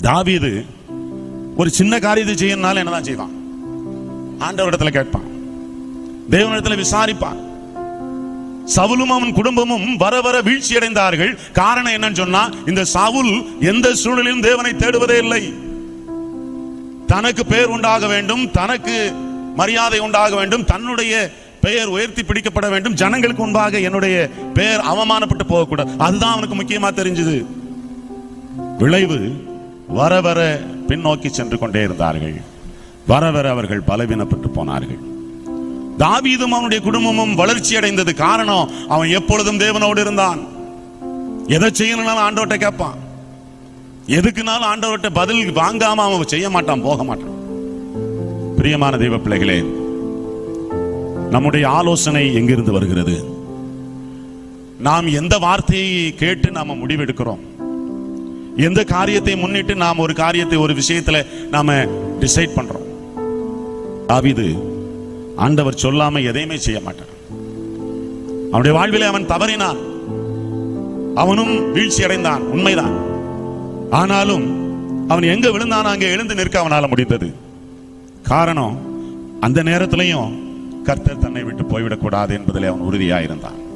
தாவீது ஒரு சின்ன காரியத்தை செய்யணும்னாலும் என்னதான் செய்வான்? ஆண்டவரிடத்துல கேட்பான். தேவனிடத்துல விசாரிப்பான் சவுலும் அவன் குடும்பமும் வர வர வீழ்ச்சி அடைந்தார்கள். காரணம் என்னன்னு சொன்னா இந்த சவுல் எந்த சூழலிலும் தேவனை தேடுவதே இல்லை. தனக்கு பெயர் உண்டாக வேண்டும் தனக்கு மரியாதை உண்டாக வேண்டும் தன்னுடைய பெயர் உயர்த்தி பிடிக்கப்பட வேண்டும் ஜனங்களுக்கு முன்பாக என்னுடைய பெயர் அவமானப்பட்டு போகக்கூடாது. அதுதான் அவனுக்கு முக்கியமா தெரிஞ்சது. விளைவு வர வர பின்னோக்கி சென்று கொண்டே இருந்தார்கள். வர வர அவர்கள் பலவீனப்பட்டு போனார்கள். தாவீதும் அவனுடைய குடும்பமும் வளர்ச்சி அடைந்தது காரணம் அவன் எப்பொழுதும் தேவனோடு இருந்தான். எதை செய்யணும்னாலும் ஆண்டவர்கிட்ட கேட்பான். எதுக்குனாலும் ஆண்டவர்கிட்ட பதில் வாங்காம அவன் செய்ய மாட்டான் போக மாட்டான். பிரியமான தெய்வ பிள்ளைகளே நம்முடைய ஆலோசனை எங்கிருந்து வருகிறது? நாம் எந்த வார்த்தையை கேட்டு நாம முடிவெடுக்கிறோம்? எந்த காரியத்தை முன்னிட்டு நாம் ஒரு காரியத்தை ஒரு விஷயத்துல நாம டிசைட் பண்றோம்? தாவிது ஆண்டவர் சொல்லாம எதையுமே செய்ய மாட்டான் அவனுடைய வாழ்விலே அவன் தவறினான். அவனும் வீழ்ச்சி அடைந்தான். உண்மைதான். ஆனாலும் அவன் எங்க விழுந்தான் அங்கே எழுந்து நிற்க அவனால முடிந்தது. காரணம் அந்த நேரத்திலையும் கர்த்தர் தன்னை விட்டு போய்விடக் கூடாது என்பதிலே அவன் உறுதியாக இருந்தான்